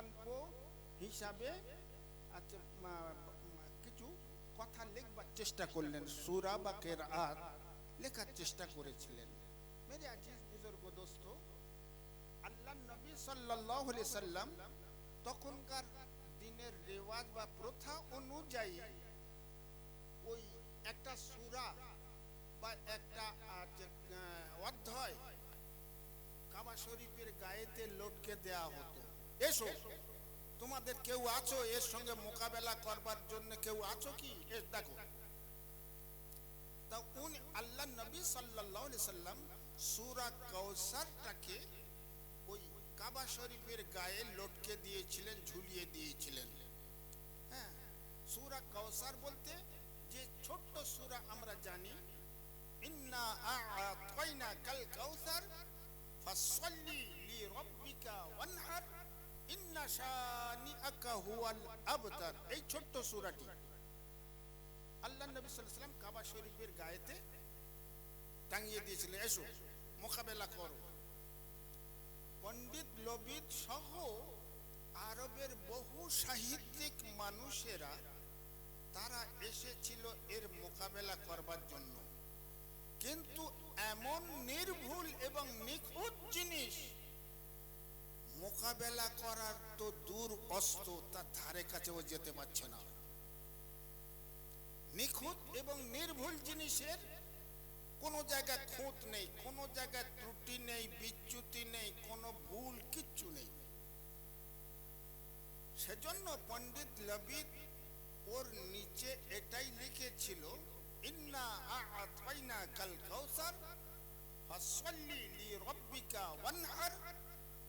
গল্প হিসাবে আচ্ছা কিছু কথা লিখবার চেষ্টা করলেন। সুরা বা কেরাত লেখার চেষ্টা করেছিলেন। মেরে আজিজ বুজুর্গ দোস্ত আল্লাহ নবী সাল্লাম তখনকার দিনের রেওয়াজ বা প্রথা অনুযায়ী ওই একটা সূরা বা একটা আহ, অধ্যায় কাবা শরীফের গায়েতে লটকে দেয়া হতো। এসো। তোমাদের কেউ আছো? এর সঙ্গে মোকাবেলা করবার জন্য কেউ আছো কি? দেখো। তা উনি আল্লাহ নবী সাল্লাল্লাহু আলাইহি সাল্লাম সূরা কাউসারটাকে ওই কাবা শরীফের গায়ে লটকে দিয়েছিলেন, ঝুলিয়ে দিয়েছিলেন। হ্যাঁ সূরা কাউসার বলতে যে ছোট্ট সূরা আমরা জানি, ইন্না কাল কাউসার ওয়ানহার। এই ছোট্ট সূরাটি আল্লাহ নবী সাল্লাম কাবা শরীফের গায়েতে টাঙিয়ে দিয়েছিলেন। এসো, মোকাবেলা করো। পণ্ডিত লবিদ সহ আরবের বহু সাহিত্যিক মানুষেরা তারা এসেছিল এর মোকাবেলা করবার জন্য। কিন্তু এমন নির্ভুল এবং নিখুঁত জিনিস মোকাবেলা করার তো দূর অস্ত তার ধারে কাছেও যেতে পারছে না। নিখুঁত এবং নির্ভুল জিনিসের কোনো জায়গায় খুঁত নেই, কোনো জায়গায় ত্রুটি নেই, বিচ্যুতি নেই, কোনো ভুল কিচ্ছু নেই। সেজন্য পণ্ডিত লবিদ ওর নিচে এটাই লিখেছিল, ইন্না আ'তাইনা কাল কাউসার ফাসল্লি লিরাব্বিকা ওয়ানহার।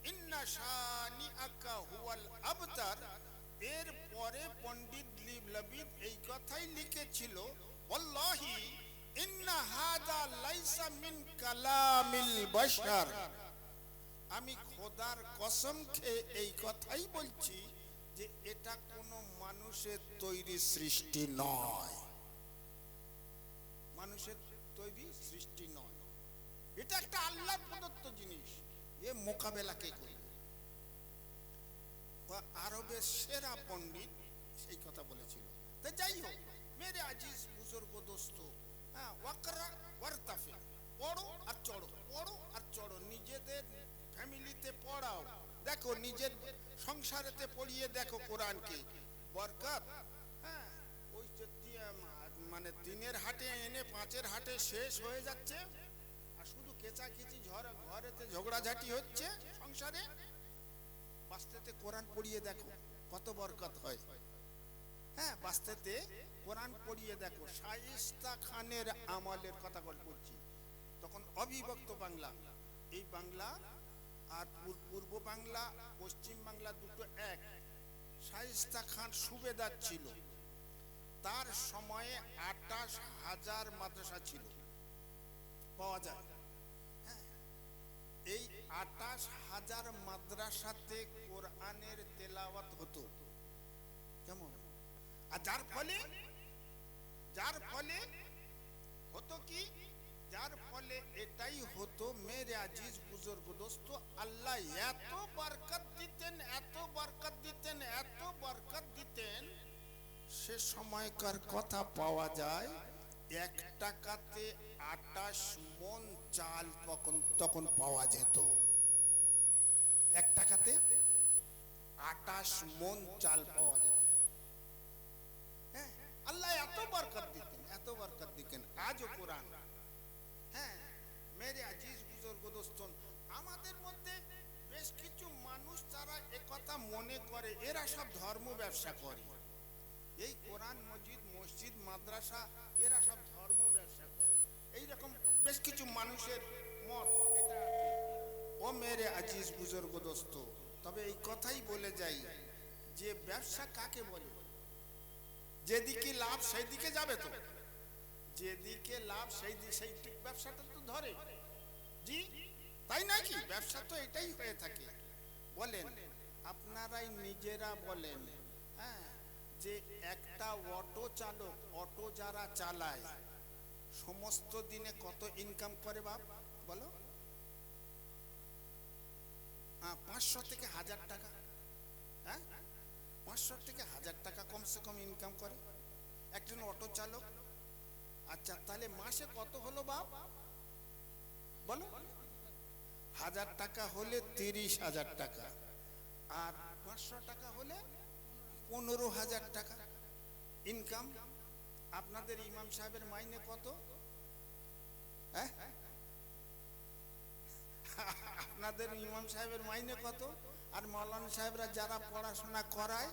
ইন্না শানিআকা হুয়াল আবতার। এর পরে পণ্ডিত লি- লবিদ এই কথাই লিখেছিল, ওয়াল্লাহি ইন্না হাদা লাইসা মিন কালামিল বাশার। আমি খোদার কসম খেয়ে এই কথাই বলছি যে এটা কোনো মানুষের তৈরি সৃষ্টি নয়। মানুষের তৈরি সৃষ্টি নয়। এটা একটা আল্লাহ প্রদত্ত জিনিস। এ মোকাবেলা কে করবে ও আরবের সেরা পণ্ডিত সেই কথা বলেছিল। তা যাই হোক, মেরে আজিজ বুজুর্গ দোস্ত হ্যাঁ ওয়ারতাফে, পড়ো আর চড়ো, পড়ো আর চড়ো, নিজেদের ফ্যামিলিতে পড়াও। দেখো, নিজের সংসারেতে পড়িয়ে দেখো কোরআনকে। বরকত হ্যাঁ ওই মানে দিনের হাটে এনে পাঁচের হাটে শেষ হয়ে যাচ্ছে। কেচাকেচি ঝড়, ঘরেতে ঝগড়াঝাটি হচ্ছে সংসারে। বাস্তেতে কোরআন পড়িয়ে দেখো কত বরকত হয়। হ্যাঁ বাস্তেতে কোরআন পড়িয়ে দেখো শাইস্তা খানের আমলের কথা বল- করছি। তখন অবিভক্ত বাংলা। এই বাংলা আর পূর্ব বাংলা, পশ্চিম বাংলা দুটো এক। শাইস্তা খান সুবেদার ছিল। তার সময়ে আটাশ হাজার মাদ্রাসা ছিল। পাওয়া যায়। এই আটাশ হাজার মাদ্রাসাতে কোরআনের তেলাওয়াত হতো। কেমন? আর যার ফলে যার ফলে হতো কি? যার ফলে এটাই হতো, মেরে আজিজ বুজুর্গ দোস্ত, আল্লাহ এত বরকত দিতেন, এত বরকত দিতেন, এত বরকত দিতেন, সে সময়কার কথা পাওয়া যায় এক টাকাতে আটাশ মন চাল তখন তখন পাওয়া যেত। এক টাকাতে চাল পাওয়া যেত। হ্যাঁ আল্লাহ এত বরকত দিতেন, এত বরকত দিতেন। আজও কোরআন। হ্যাঁ মেরে আজিজ বুজুর্গ দোস্তন আমাদের মধ্যে বেশ কিছু মানুষ তারা একথা মনে করে, এরা সব ধর্ম ব্যবসা করে। এই কোরআন মসজিদ মসজিদ, মাদ্রাসা, এরা সব ধর্ম ব্যবসা করে। এই রকম বেশ কিছু মানুষের মত। এটা ও মেরে আজিজ বুজুর্গ দোস্ত, তবে এই কথাই বলে যাই যে ব্যবসা কাকে বলে? যেদিকে লাভ সেই দিকে যাবে তো। যেদিকে লাভ সেই সেই ব্যবসাটা তো ধরে। জি? তাই নাকি ব্যবসা তো এটাই হয়ে থাকে। বলেন, আপনারাই নিজেরা বলেন। হ্যাঁ? যে একটা অটো চালক, অটো যারা চালায়, সমস্ত দিনে কত ইনকাম করে বাপ? বলো। হ্যাঁ পাঁচশো থেকে হাজার টাকা। হ্যাঁ? পাঁচশো থেকে হাজার টাকা কমসে কম ইনকাম করে। একজন অটো চালক। আচ্ছা তাহলে মাসে কত হলো বাপ? বলো। হাজার টাকা হলে তিরিশ হাজার টাকা। আর পাঁচশো টাকা হলে পনেরো হাজার টাকা। ইনকাম আপনাদের ইমাম সাহেবের মাইনে কত? হ্যাঁ? আপনাদের ইমাম সাহেবের মাইনে কত? আর মৌলানা সাহেবরা যারা পড়াশোনা করায়,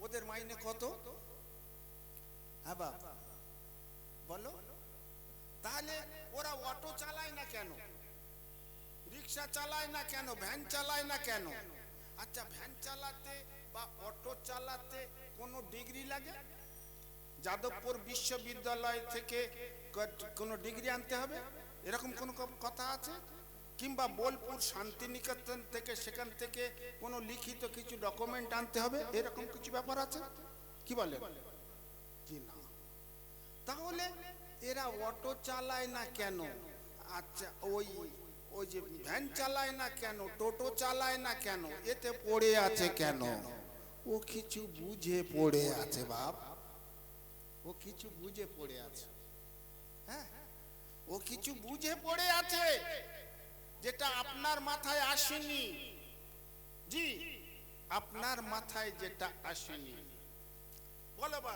ওদের মাইনে কত? হ্যাঁ বাবা বলো। তাহলে ওরা অটো চালায় না কেন? রিক্সা চালায় না কেন? ভ্যান চালায় না কেন? আচ্ছা ভ্যান চালাতে বা অটো চালাতে কোনো ডিগ্রি লাগে? যাদবপুর বিশ্ববিদ্যালয় থেকে কোনো ডিগ্রি আনতে হবে? এরকম কোনো কথা আছে? কিংবা বোলপুর শান্তিনিকেতন থেকে সেখান থেকে কোনো লিখিত কিছু ডকুমেন্ট আনতে হবে? এরকম কিছু ব্যাপার আছে? কি বলে? কি না। তাহলে এরা অটো চালায় না কেন? আচ্ছা ওই ওই যে ভ্যান চালায় না কেন? টোটো চালায় না কেন? এতে পড়ে আছে কেন? ও কিছু বুঝে পড়ে আছে বাপ ও কিছু বুঝে পড়ে আছে হ্যাঁ ও কিছু বুঝে পড়ে আছে যেটা আপনার মাথায় আসেনি জি আপনার মাথায় যেটা আসেনি বলো বা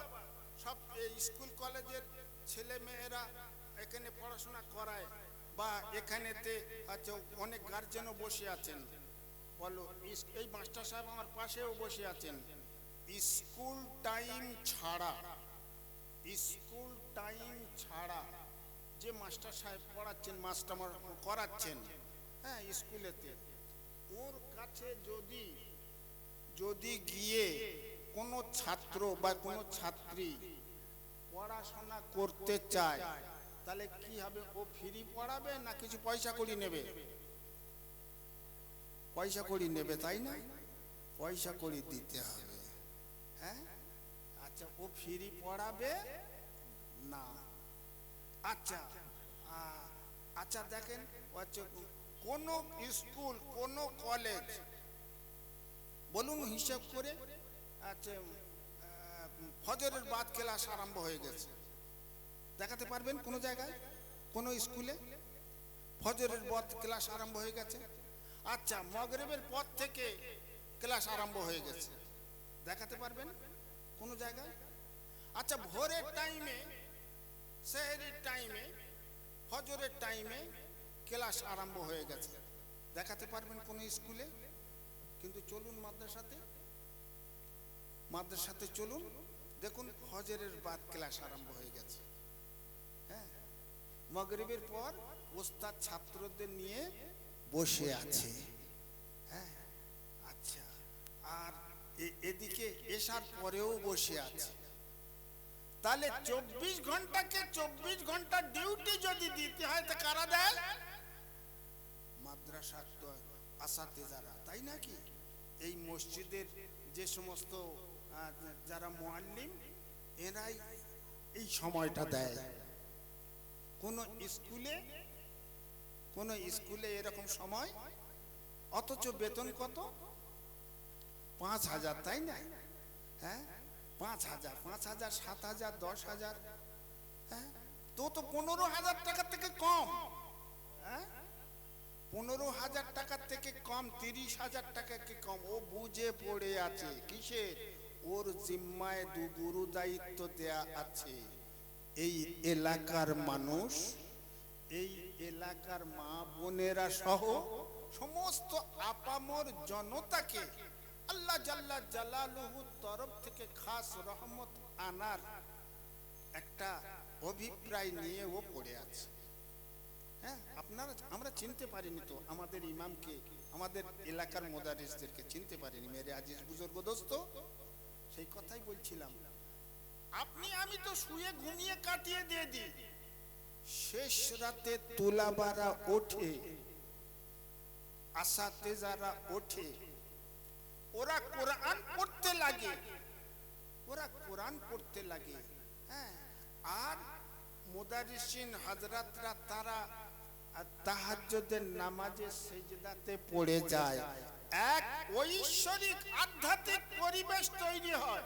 সব স্কুল কলেজের ছেলে মেয়েরা এখানে পড়াশোনা করায় বা এখানেতে আচ্ছা অনেক গার্জেনও বসে আছেন বলো এই মাস্টার সাহেব আমার পাশেও বসে আছেন। স্কুল টাইম ছাড়া, স্কুল টাইম ছাড়া যে মাস্টার সাহেব পড়াচ্ছেন, মাস্টার করাচ্ছেন হ্যাঁ স্কুলেতে, ওর কাছে যদি যদি গিয়ে কোনো ছাত্র বা কোনো ছাত্রী পড়াশোনা করতে চায়, তাহলে কি হবে? ও ফ্রি পড়াবে না কিছু পয়সা করি নেবে? পয়সা করি নেবে, তাই না? পয়সা করি দিতে হবে। হ্যাঁ? আচ্ছা ও ফ্রি পড়াবে? না। আচ্ছা আচ্ছা দেখেন কোন স্কুল, কোন কলেজ? বলুন হিসাব করে। আচ্ছা ফজরের বাদ ক্লাস আরম্ভ হয়ে গেছে। দেখাতে পারবেন কোনো জায়গায়? কোনো স্কুলে? ফজরের বাদ ক্লাস আরম্ভ হয়ে গেছে? আচ্ছা মগরেবের পর থেকে ক্লাস আরম্ভ হয়ে গেছে। দেখাতে পারবেন? কোনো জায়গায়? আচ্ছা ভোরের টাইমে সেহেরির টাইমে ফজরের টাইমে ক্লাস আরম্ভ হয়ে গেছে। দেখাতে পারবেন কোনো স্কুলে? কিন্তু চলুন মাদ্রাসাতে। মাদ্রাসাতে চলুন। দেখুন, ফজরের বাদ ক্লাস আরম্ভ হয়ে গেছে। হ্যাঁ? মগরিবের পর ওস্তাদ ছাত্রদের নিয়ে বসে আছে। হ্যাঁ আচ্ছা। আর এদিকে এসার পরেও বসে আছে। তাহলে চব্বিশ ঘন্টাকে চব্বিশ ঘণ্টা ডিউটি যদি দিতে হয় তা কারা দেয়? মাদ্রাসার তো আসাতে যারা তাই নাকি? এই মসজিদের যে সমস্ত যারা মোয়াল্লিম এরাই এই সময়টা দেয়। কোন স্কুলে কোন স্কুলে এরকম সময়? অথচ বেতন কত? পাঁচ হাজার, তাই না? হ্যাঁ? পাঁচ হাজার পাঁচ হাজার, সাত হাজার, দশ হাজার হ্যাঁ? তো তো পনেরো হাজার টাকার থেকে কম। হ্যাঁ? পনেরো হাজার টাকার থেকে কম, তিরিশ হাজার টাকা কি কম? ও বুঝে পড়ে আছে। কিসে ওর জিম্মায় দু গুরু দায়িত্ব দেয়া আছে। এই এলাকার মানুষ, এই এলাকার মা বোনেরা সহ সমস্ত আপামর জনতাকে আল্লাহ জাল্লা জালালুহুর তরফ থেকে খাস রহমত আনার একটা অভিপ্রায় নিয়ে ও পড়ে আছে। হ্যাঁ আপনারা, আমরা চিনতে পারিনি তো, আমাদের ইমামকে, আমাদের এলাকার মোদারিসদেরকে চিনতে পারিনি। মেরে আজিজ বুজুর্গ দোস্ত, সেই কথাই বলছিলাম। আপনি, আমি তো শুয়ে ঘুমিয়ে কাটিয়ে দিয়ে দিই। শেষ রাতে তোলাবারা ওঠে, আসাতে যারা ওঠে, ওরা কোরআন পড়তে লাগে, ওরা কোরআন পড়তে লাগে হ্যাঁ আর মোদারিসিন হাজরাতরা তারা তাহাজ্জুদের নামাজে সেজদাতে পড়ে যায়। এক ঐশ্বরিক আধ্যাত্মিক পরিবেশ তৈরি হয়।